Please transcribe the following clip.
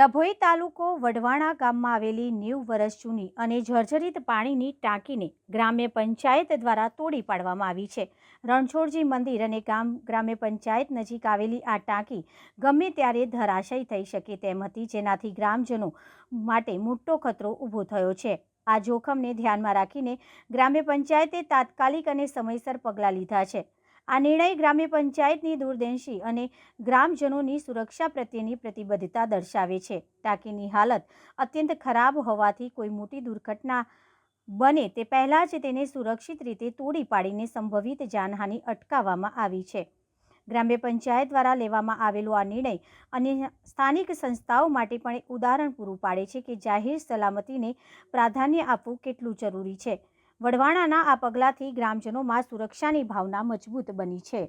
ડભોઈ તાલુકો વઢવાણા ગામમાં આવેલી નેવું વર્ષ જૂની અને જર્જરિત પાણીની ટાંકીને ગ્રામ્ય પંચાયત દ્વારા તોડી પાડવામાં આવી છે. રણછોડજી મંદિર અને ગામ ગ્રામ્ય પંચાયત નજીક આવેલી આ ટાંકી ગમે ત્યારે ધરાશય થઈ શકે તેમ હતી, જેનાથી ગ્રામજનો માટે મોટો ખતરો ઊભો થયો છે. આ જોખમને ધ્યાનમાં રાખીને ગ્રામ્ય પંચાયતે તાત્કાલિક અને સમયસર પગલાં લીધા છે. આ નિર્ણય ગ્રામ્ય પંચાયતની દૂરદેશી અને ગ્રામજનોની સુરક્ષા પ્રત્યેની પ્રતિબદ્ધતા દર્શાવે છે. ટાંકીની હાલત અત્યંત ખરાબ હોવાથી કોઈ મોટી દુર્ઘટના બને તે પહેલાં જ તેને સુરક્ષિત રીતે તોડી પાડીને સંભવિત જાનહાનિ અટકાવવામાં આવી છે. ગ્રામ્ય પંચાયત દ્વારા લેવામાં આવેલો આ નિર્ણય અને સ્થાનિક સંસ્થાઓ માટે પણ ઉદાહરણ પૂરું પાડે છે કે જાહેર સલામતીને પ્રાધાન્ય આપવું કેટલું જરૂરી છે. વઢવાણાના આ પગલાંથી ગ્રામજનોમાં સુરક્ષાની ભાવના મજબૂત બની છે.